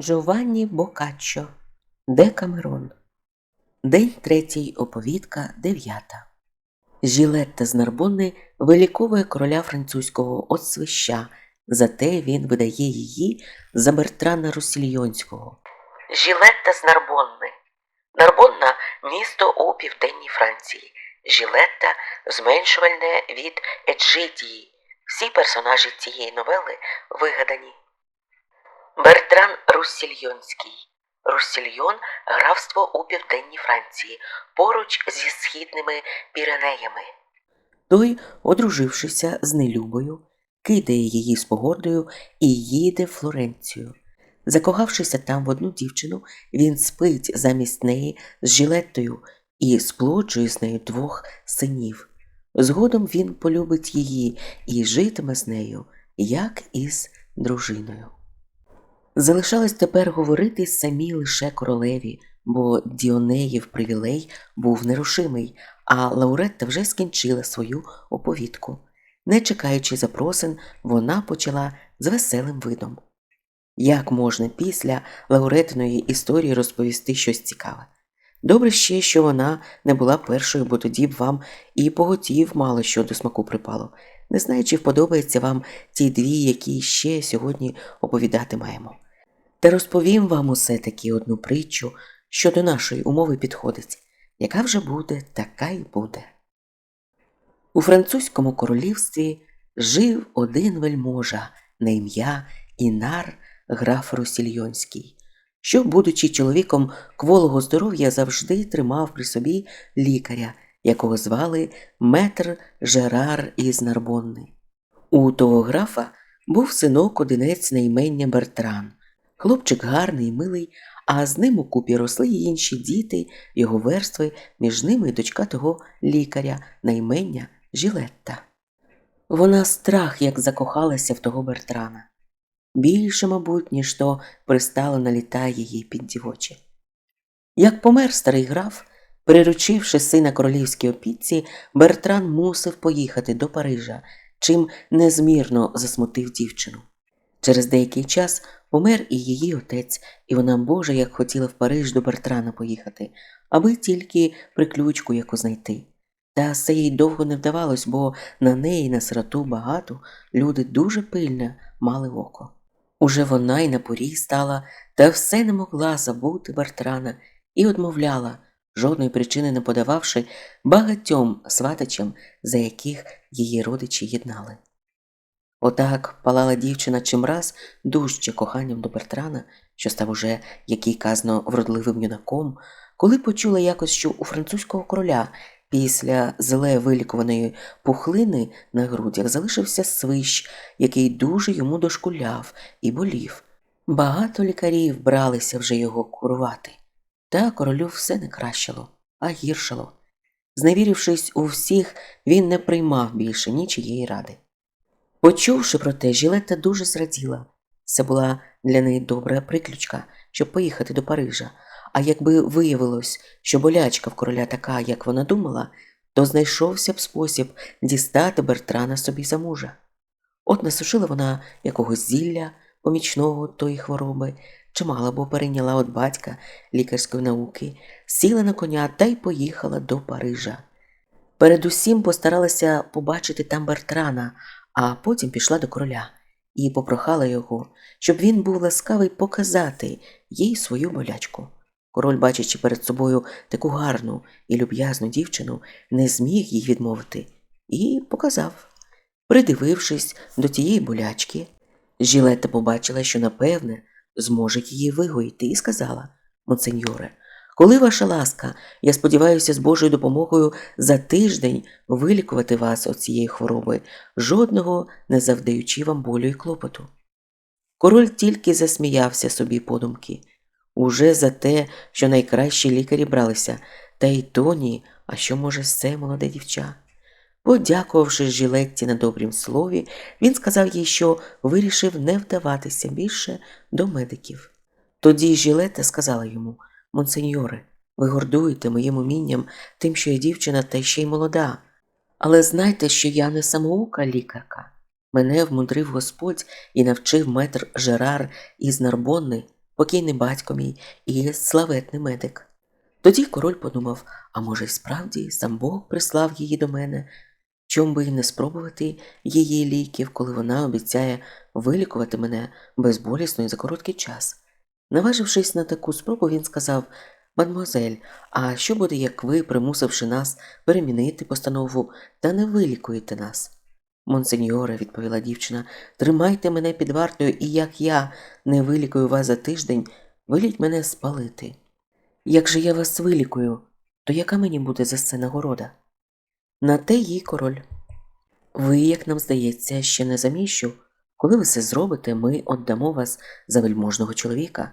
Джованні Бокаччо Декамерон День третій, оповідка дев'ята. Жілетта з Нарбонни виліковує короля французького от свища, зате він видає її за Бертрана Русільйонського. Жілетта з Нарбонни Нарбонна місто у південній Франції. Жілетта зменшувальне від Еджидії. Всі персонажі цієї новели вигадані. Бертран Руссільйонський. Руссільйон графство у південній Франції, поруч зі східними Піренеями. Той, одружившися з нелюбою, кидає її з погордою і їде в Флоренцію. Закохавшися там в одну дівчину, він спить замість неї з жилеттою і сплоджує з нею двох синів. Згодом він полюбить її і житиме з нею, як із дружиною. Залишалось тепер говорити самі лише королеві, бо Діонеїв привілей був нерушимий, а Лауретта вже скінчила свою оповідку. Не чекаючи запросин, вона почала з веселим видом. Як можна після Лауретиної історії розповісти щось цікаве? Добре ще, що вона не була першою, бо тоді б вам і поготів мало що до смаку припало. Не знаю, чи вподобається вам ті дві, які ще сьогодні оповідати маємо. Та розповім вам усе таки одну притчу, що до нашої умови підходить. Яка вже буде, така й буде. У французькому королівстві жив один вельможа на ім'я Інар граф Росільйонський, що, будучи чоловіком кволого здоров'я, завжди тримав при собі лікаря, якого звали Метр Жерар із Нарбонни. У того графа був синок одинець на імення Бертран. Хлопчик гарний, милий, а з ним у купі росли й інші діти, його верстви, між ними й дочка того лікаря на імення Жілетта. Вона страх як закохалася в того Бертрана. Більше, мабуть, ніж то пристало на літа її під дівочі. Як помер старий граф, приручивши сина королівській опіці, Бертран мусив поїхати до Парижа, чим незмірно засмутив дівчину. Через деякий час помер і її отець, і вона Боже, як хотіла в Париж до Бертрана поїхати, аби тільки приключку яку знайти. Та все їй довго не вдавалось, бо на неї, на сироту багато, люди дуже пильно мали око. Уже вона й на поріг стала, та все не могла забути Бертрана і одмовляла, жодної причини не подававши багатьом сватачам, за яких її родичі єднали. Отак палала дівчина чимраз дужче коханням до Бертрана, що став уже, як їй казано, вродливим юнаком, коли почула якось, що у французького короля після зле вилікуваної пухлини на грудях залишився свищ, який дуже йому дошкуляв і болів. Багато лікарів бралися вже його курувати, та королю все не кращило, а гіршало. Зневірившись у всіх, він не приймав більше нічиєї ради. Почувши про те, Жілета дуже зраділа. Це була для неї добра приключка, щоб поїхати до Парижа. А якби виявилось, що болячка в короля така, як вона думала, то знайшовся б спосіб дістати Бертрана собі за мужа. От насушила вона якогось зілля, помічного тої хвороби, чимало бо перейняла від батька лікарської науки, сіла на коня та й поїхала до Парижа. Передусім постаралася побачити там Бертрана, а потім пішла до короля і попрохала його, щоб він був ласкавий показати їй свою болячку. Король, бачачи перед собою таку гарну і люб'язну дівчину, не зміг їй відмовити і показав. Придивившись до тієї болячки, Жілетта побачила, що, напевне, зможе її вигоїти, і сказала Монсеньоре, коли ваша ласка, я сподіваюся, з Божою допомогою за тиждень вилікувати вас від цієї хвороби, жодного не завдаючи вам болю і клопоту. Король тільки засміявся собі подумки. Уже за те, що найкращі лікарі бралися, та й то ні, а що може все молоде дівча. Подякувавши Жилетті на добрім слові, він сказав їй, що вирішив не вдаватися більше до медиків. Тоді Жилета сказала йому Монсеньоре, ви гордуєте моїм умінням тим, що я дівчина та ще й молода. Але знайте, що я не самоука лікарка. Мене вмудрив Господь і навчив метр Жерар із Нарбонни покійний батько мій і славетний медик. Тоді король подумав, а може, й справді сам Бог прислав її до мене, чом би й не спробувати її ліків, коли вона обіцяє вилікувати мене безболісно і за короткий час. Наважившись на таку спробу, він сказав Мадмозель, а що буде, як ви, примусивши нас перемінити постанову та не вилікуєте нас? Монсеньоре, відповіла дівчина, тримайте мене під вартою, і як я не вилікую вас за тиждень, веліть мене спалити. Як же я вас вилікую, то яка мені буде за це нагорода? На те їй король. Ви, як нам здається, ще не заміщу. Коли ви все зробите, ми віддамо вас за вельможного чоловіка.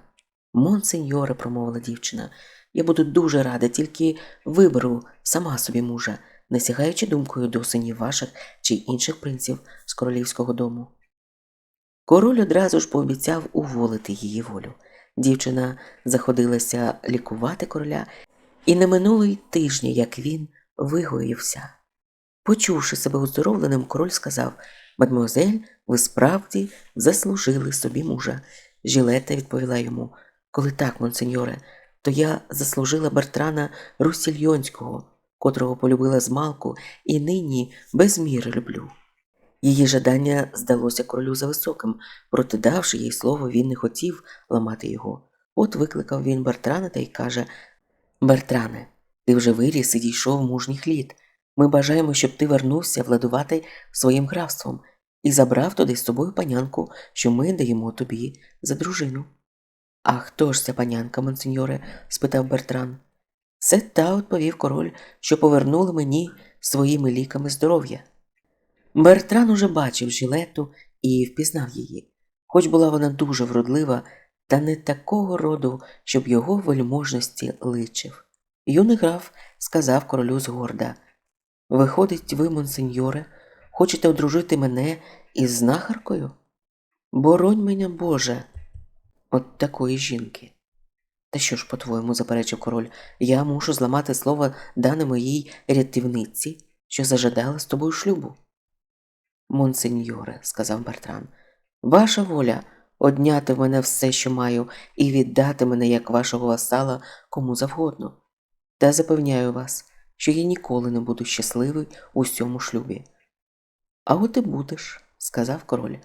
Монсеньоре, промовила дівчина, я буду дуже рада, тільки виберу сама собі мужа, не сягаючи думкою до синів ваших чи інших принців з королівського дому. Король одразу ж пообіцяв уволити її волю. Дівчина заходилася лікувати короля, і не минуло й тижня, як він вигоївся. Почувши себе оздоровленим, король сказав Мадмуазель, ви справді заслужили собі мужа. Жилета відповіла йому Коли так, монсеньоре, то я заслужила Бертрана Русільйонського, котрого полюбила змалку і нині без міри люблю. Її жадання здалося королю зависоким, проте давши їй слово, він не хотів ламати його. От викликав він Бертрана та й каже Бертране, ти вже виріс і дійшов мужніх літ. Ми бажаємо, щоб ти вернувся владувати своїм графством і забрав туди з собою панянку, що ми даємо тобі за дружину. А хто ж ця панянка, монсеньоре? спитав Бертран. Це та, відповів король, що повернули мені своїми ліками здоров'я. Бертран уже бачив жилету і впізнав її, хоч була вона дуже вродлива, та не такого роду, щоб його вельможності личив. Юний граф сказав королю згорда Виходить, ви, монсеньоре, хочете одружити мене із знахаркою? Боронь мене, Боже, от такої жінки. Та що ж, по-твоєму, заперечив король, я мушу зламати слово дане моїй рятівниці, що зажадала з тобою шлюбу. Монсеньоре, сказав Бертран, ваша воля одняти в мене все, що маю, і віддати мене як вашого васала кому завгодно. Та запевняю вас, що я ніколи не буду щасливий у цьому шлюбі. А от і будеш, сказав король.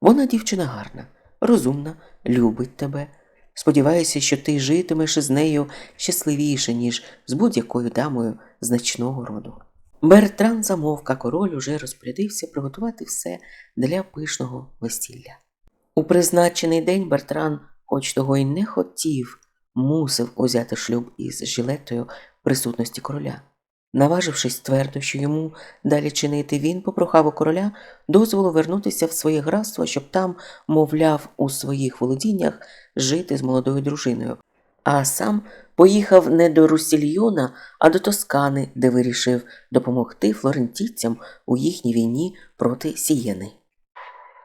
Вона дівчина гарна, розумна, любить тебе. Сподіваюся, що ти житимеш із нею щасливіше, ніж з будь-якою дамою значного роду. Бертран замовк, а король уже розпорядився приготувати все для пишного весілля. У призначений день Бертран, хоч того й не хотів, мусив узяти шлюб із жилетою в присутності короля. Наважившись твердо, що йому далі чинити, він попрохав у короля дозволу вернутися в своє графство, щоб там, мовляв, у своїх володіннях жити з молодою дружиною, а сам поїхав не до Русільйона, а до Тоскани, де вирішив допомогти флорентійцям у їхній війні проти Сієни.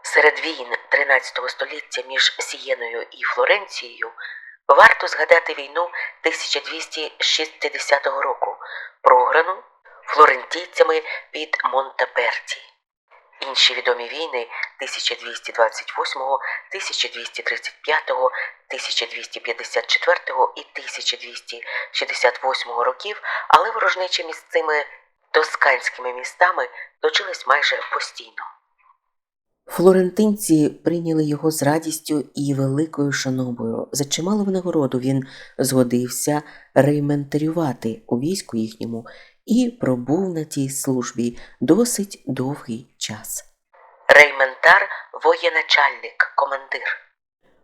Серед війн 13 століття між Сієною і Флоренцією варто згадати війну 1260 року, програну флорентійцями під Монтаперті. Інші відомі війни 1228, 1235, 1254 і 1268 років, але ворожнеча між цими тосканськими містами точилась майже постійно. Флорентинці прийняли його з радістю і великою шанобою. За чималу винагороду він згодився рейментарювати у війську їхньому і пробув на тій службі досить довгий час. Рейментар воєначальник, командир.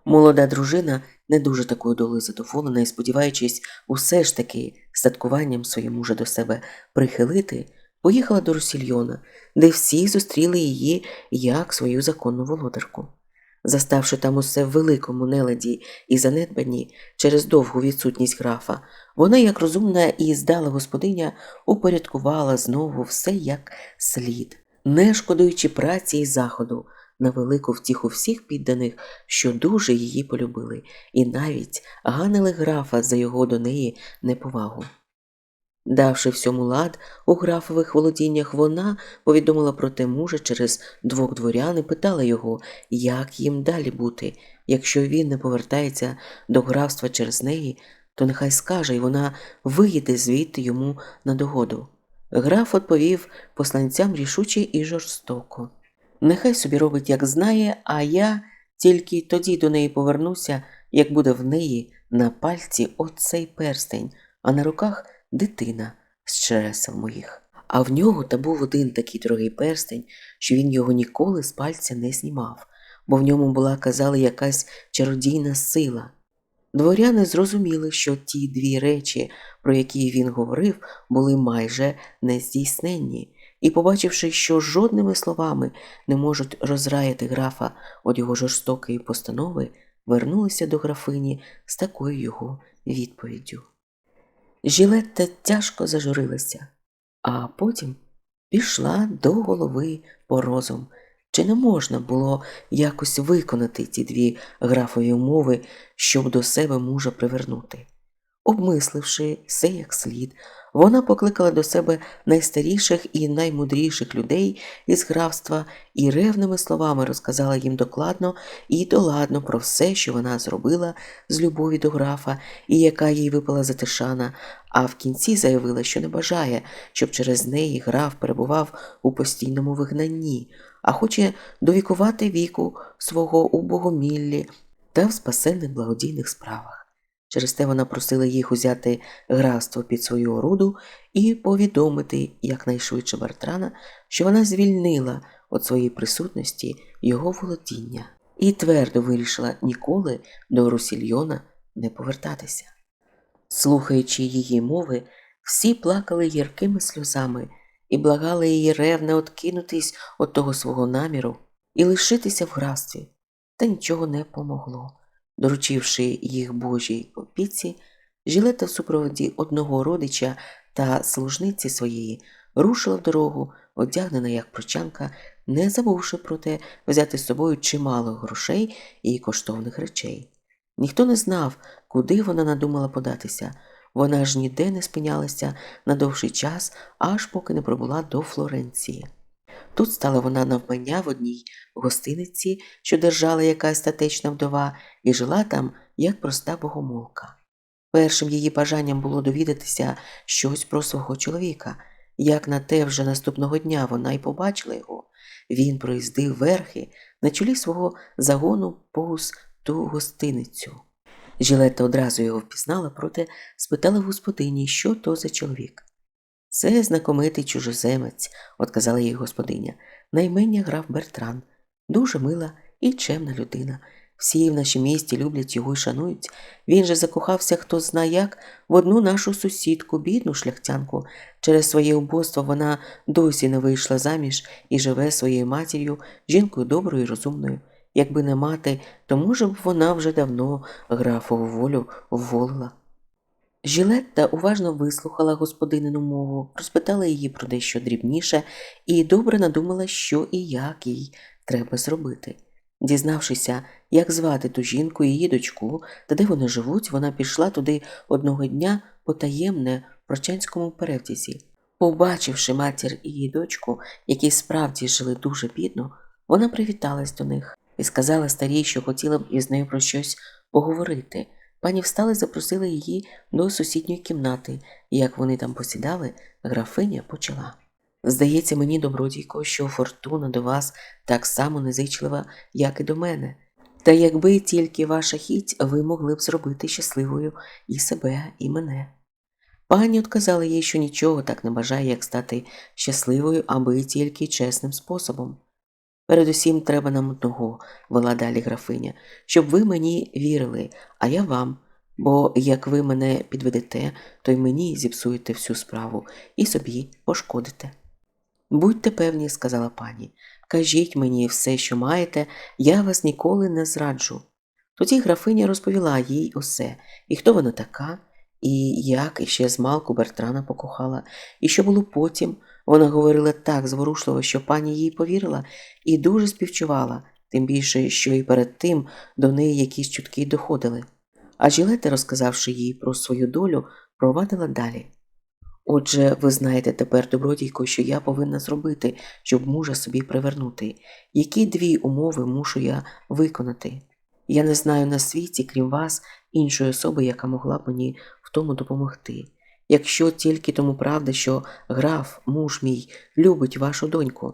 Молода дружина не дуже такою долею задоволена і, сподіваючись усе ж таки статкуванням своє мужа до себе прихилити, поїхала до Русільйона, де всі зустріли її як свою законну володарку. Заставши там усе в великому неладі і занедбанні через довгу відсутність графа, вона, як розумна і здала господиня, упорядкувала знову все як слід, не шкодуючи праці і заходу, на велику втіху всіх підданих, що дуже її полюбили, і навіть ганили графа за його до неї неповагу. Давши всьому лад у графових володіннях, вона повідомила про те мужа через двох дворян і питала його, як їм далі бути. якщо він не повертається до графства через неї, то нехай скаже, і вона виїде звідти йому на догоду. Граф відповів посланцям рішуче і жорстоко. Нехай собі робить, як знає, а я тільки тоді до неї повернуся, як буде в неї на пальці оцей перстень, а на руках дитина з чересел моїх. А в нього та був один такий дорогий перстень, що він його ніколи з пальця не знімав, бо в ньому була, казали, якась чародійна сила. Дворяни зрозуміли, що ті дві речі, про які він говорив, були майже нездійсненні, і, побачивши, що жодними словами не можуть розраяти графа від його жорстокої постанови, вернулися до графині з такою його відповіддю. Жилетта тяжко зажурилася, а потім пішла до голови по розум. Чи не можна було якось виконати ті дві графові умови, щоб до себе мужа привернути? Обмисливши все як слід, вона покликала до себе найстаріших і наймудріших людей із графства і ревними словами розказала їм докладно і доладно про все, що вона зробила з любові до графа і яка їй випала затишана, а в кінці заявила, що не бажає, щоб через неї граф перебував у постійному вигнанні, а хоче довікувати віку свого у богоміллі та в спасенних благодійних справах. Через те вона просила їх узяти графство під свою оруду і повідомити якнайшвидше Бартрана, що вона звільнила від своєї присутності його володіння, і твердо вирішила ніколи до Русільйона не повертатися. Слухаючи її мови, всі плакали гіркими сльозами і благали її ревне откинутись від того свого наміру і лишитися в графстві, та нічого не помогло. Доручивши їх Божій опіці, Жилета в супроводі одного родича та служниці своєї рушила в дорогу, одягнена як прочанка, не забувши проте взяти з собою чимало грошей і коштовних речей. Ніхто не знав, куди вона надумала податися. Вона ж ніде не спинялася на довший час, аж поки не пробула до Флоренції. Тут стала вона навмання в одній гостиниці, що держала якась статечна вдова, і жила там як проста богомолка. Першим її бажанням було довідатися щось про свого чоловіка. Як на те вже наступного дня вона й побачила його, він проїздив верхи на чолі свого загону повз ту гостиницю. Жилетта одразу його впізнала, проте спитала господині, що то за чоловік. Це знакомитий чужоземець, отказала їй господиня. Наймення граф Бертран, дуже мила і чемна людина. Всі в нашому місті люблять його і шанують. Він же закохався, хто зна як, в одну нашу сусідку, бідну шляхтянку. Через своє убоство вона досі не вийшла заміж і живе своєю матір'ю, жінкою доброю і розумною. Якби не мати, то, може б, вона вже давно графову волю вволила. Жилетта уважно вислухала господинину мову, розпитала її про дещо дрібніше і добре надумала, що і як їй треба зробити. Дізнавшися, як звати ту жінку її дочку та де вони живуть, вона пішла туди одного дня потаємне в прочанському перевдязі. Побачивши матір і її дочку, які справді жили дуже бідно, вона привіталась до них і сказала старій, що хотіла б із нею про щось поговорити. Пані встала і запросила її до сусідньої кімнати, і як вони там посідали, графиня почала. Здається мені, добродійко, що фортуна до вас так само незичлива, як і до мене. Та якби тільки ваша хіть, ви могли б зробити щасливою і себе, і мене. Пані отказала їй, що нічого так не бажає, як стати щасливою, аби тільки чесним способом. Передусім треба нам одного, вела далі графиня, щоб ви мені вірили, а я вам, бо як ви мене підведете, то й мені зіпсуєте всю справу і собі пошкодите. Будьте певні, сказала пані, кажіть мені все, що маєте, я вас ніколи не зраджу. Тоді графиня розповіла їй усе, і хто вона така, і як іще змалку Бертрана покохала, і що було потім. Вона говорила так зворушливо, що пані їй повірила і дуже співчувала, тим більше, що і перед тим до неї якісь чутки доходили. А Жилета, розказавши їй про свою долю, провадила далі. Отже, ви знаєте тепер, добродійко, що я повинна зробити, щоб мужа собі привернути. Які дві умови мушу я виконати? Я не знаю на світі, крім вас, іншої особи, яка могла б мені в тому допомогти. Якщо тільки тому правда, що граф, муж мій, любить вашу доньку.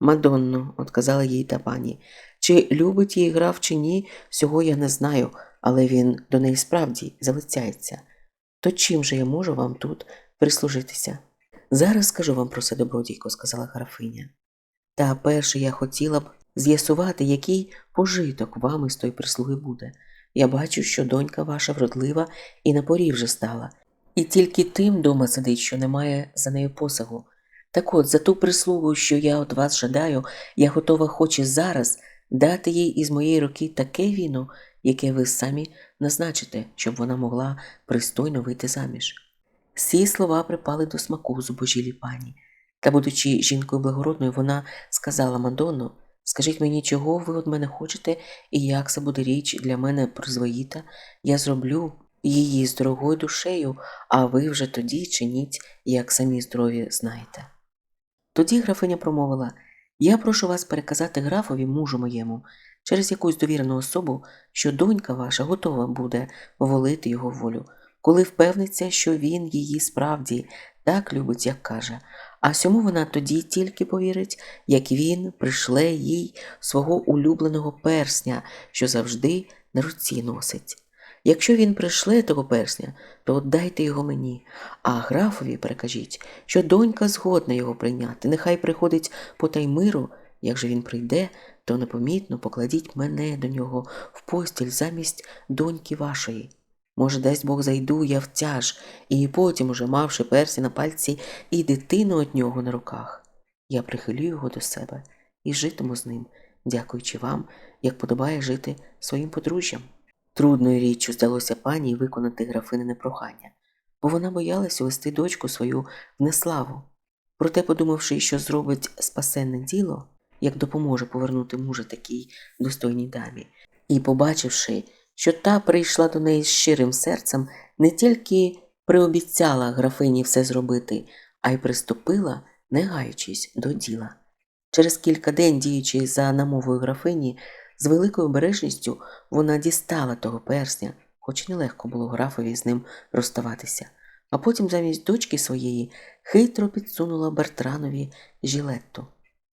Мадонно, отказала їй та пані. Чи любить її граф, чи ні, всього я не знаю, але він до неї справді залицяється. То чим же я можу вам тут прислужитися? Зараз скажу вам про це, добродійко, сказала графиня. Та перше я хотіла б з'ясувати, який пожиток вам із тої прислуги буде. Я бачу, що донька ваша вродлива і на порі вже стала, і тільки тим дома сидить, що немає за нею посагу. Так от, за ту прислугу, що я от вас жадаю, я готова хоч і зараз дати їй із моєї руки таке віно, яке ви самі назначите, щоб вона могла пристойно вийти заміж. Ці слова припали до смаку зубожілі пані. Та, будучи жінкою благородною, вона сказала Мадонно, скажіть мені, чого ви від мене хочете, і як це буде річ для мене призвоїта, я зроблю її з дорогою душею, а ви вже тоді чиніть, як самі здорові знаєте. Тоді графиня промовила Я прошу вас переказати графові мужу моєму через якусь довірену особу, що донька ваша готова буде волити його волю, коли впевниться, що він її справді так любить, як каже, а сьому вона тоді тільки повірить, як він пришле їй свого улюбленого персня, що завжди на руці носить. Якщо він пришле того персня, то дайте його мені, а графові перекажіть, що донька згодна його прийняти, нехай приходить по таймиру, як же він прийде, то непомітно покладіть мене до нього в постіль замість доньки вашої. Може, дасть Бог зайду я в тяж, і потім, уже мавши персі на пальці і дитину від нього на руках, я прихилю його до себе і житиму з ним, дякуючи вам, як подобає жити своїм подружжям. Трудною річчю здалося пані виконати графинине прохання, бо вона боялась увести дочку свою в неславу. Проте, подумавши, що зробить спасенне діло, як допоможе повернути мужа такій достойній дамі, і побачивши, що та прийшла до неї з щирим серцем, не тільки приобіцяла графині все зробити, а й приступила, не гаючись до діла. Через кілька день, діючи за намовою графині, з великою обережністю вона дістала того персня, хоч нелегко було графові з ним розставатися, а потім замість дочки своєї хитро підсунула Бертранові жилетту.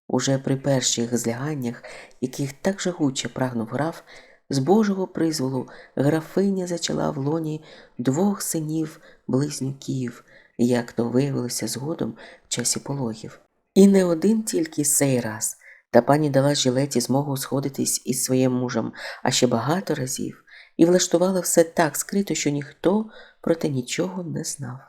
Уже при перших зляганнях, яких так жагуче прагнув граф, з Божого призволу графиня зачала в лоні двох синів близнюків, як то виявилося згодом в часі пологів. І не один тільки сей раз. Та пані дала жилеті змогу сходитись із своїм мужем, а ще багато разів, і влаштувала все так скрито, що ніхто про те нічого не знав.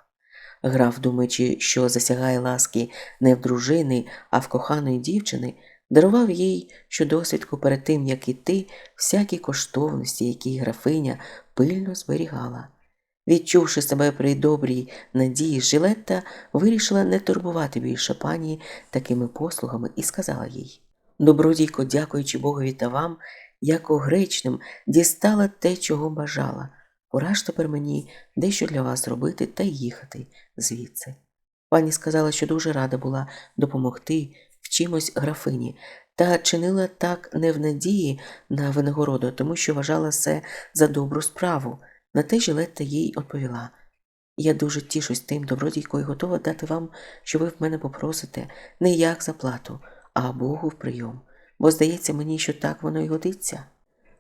Граф, думаючи, що засягає ласки не в дружини, а в коханої дівчини, дарував їй щодосвідку перед тим, як іти, всякі коштовності, які графиня пильно зберігала. Відчувши себе при добрій надії, Жилетта вирішила не турбувати більше пані такими послугами і сказала їй Добродійко, дякуючи Богові та вам, яко гречним, дістала те, чого бажала. Пора ж тепер мені дещо для вас зробити та їхати звідси. Пані сказала, що дуже рада була допомогти в чимось графині, та чинила так не в надії на винагороду, тому що вважала це за добру справу. На те Жилетта їй відповіла Я дуже тішусь тим, добродійко, і готова дати вам, що ви в мене попросите, не як за плату, а Богу в прийом, бо здається мені, що так воно й годиться.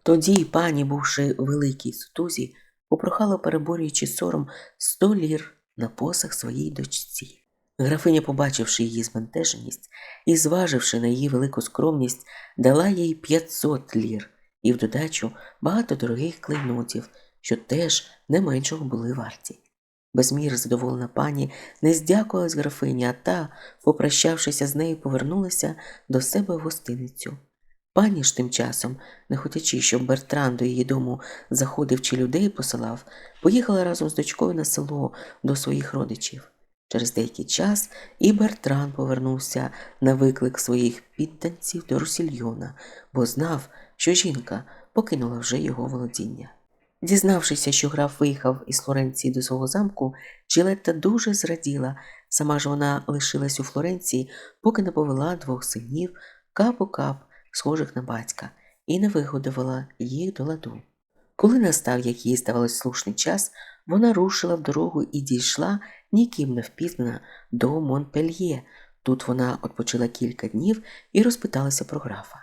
Тоді пані, бувши у великій сутузі, попрохала, переборюючи сором, сто лір на посах своїй дочці. Графиня, побачивши її збентеженість і зваживши на її велику скромність, дала їй 500 лір і в додачу багато дорогих клейнотів, що теж не меншого були варті. Безмір задоволена пані не здякувалась графині, а та, попрощавшися з нею, повернулася до себе в гостиницю. Пані ж тим часом, не хотячи, щоб Бертран до її дому заходив чи людей посилав, поїхала разом з дочкою на село до своїх родичів. Через деякий час і Бертран повернувся на виклик своїх підданців до Русільйона, бо знав, що жінка покинула вже його володіння. Дізнавшися, що граф виїхав із Флоренції до свого замку, Джилетта дуже зраділа. Сама ж вона лишилась у Флоренції, поки не повела двох синів кап у кап, схожих на батька, і і не вигодувала їх до ладу. Коли настав, як їй здавалось слушний час, вона рушила в дорогу і дійшла ніким не впізнана до Монпельє. Тут вона відпочила кілька днів і розпиталася про графа.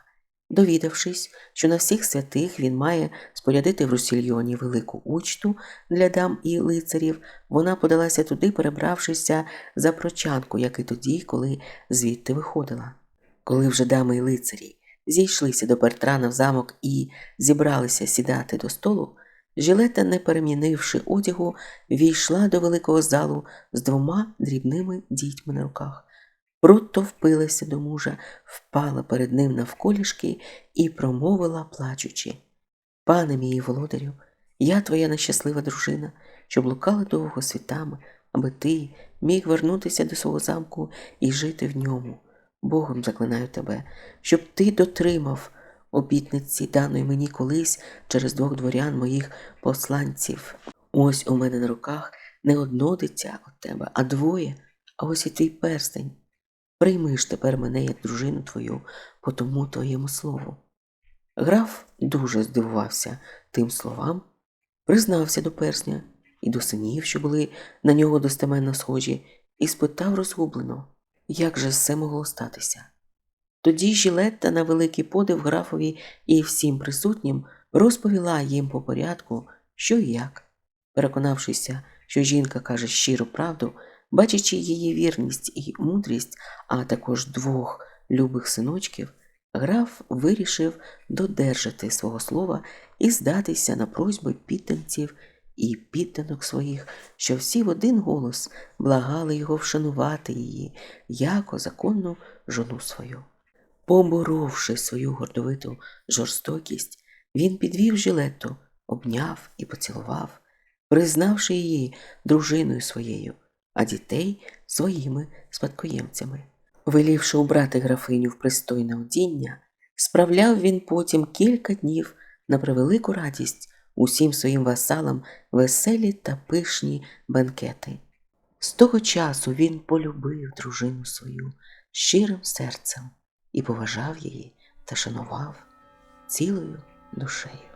Довідавшись, що на всіх святих він має спорядити в Русільйоні велику учту для дам і лицарів, вона подалася туди, перебравшися за прочанку, як і тоді, коли звідти виходила. Коли вже дами і лицарі зійшлися до Бертрана в замок і зібралися сідати до столу, Жилета, не перемінивши одягу, війшла до великого залу з двома дрібними дітьми на руках. Брутто впилася до мужа, впала перед ним навколішки і промовила, плачучи. Пане мій володарю, я твоя нещаслива дружина, що блукала довго світами, аби ти міг вернутися до свого замку і жити в ньому. Богом заклинаю тебе, щоб ти дотримав обітниці даної мені колись через двох дворян моїх посланців. Ось у мене на руках не одно дитя від тебе, а двоє, а ось і твій перстень. Прийми ж тепер мене як дружину твою по тому твоєму слову. Граф дуже здивувався тим словам, признався до персня і до синів, що були на нього достеменно схожі, і спитав розгублено, як же все могло статися. Тоді Жілетта на великий подив графові і всім присутнім розповіла їм по порядку, що і як. Переконавшися, що жінка каже щиру правду, бачачи її вірність і мудрість, а також двох любих синочків, граф вирішив додержати свого слова і здатися на просьби підданців і підданок своїх, що всі в один голос благали його вшанувати її, яко законну жону свою. Поборовши свою гордовиту жорстокість, він підвів жилету, обняв і поцілував, признавши її дружиною своєю, а дітей своїми спадкоємцями. Велівши убрати графиню в пристойне одіння, справляв він потім кілька днів на превелику радість усім своїм васалам веселі та пишні бенкети. З того часу він полюбив дружину свою щирим серцем і поважав її та шанував цілою душею.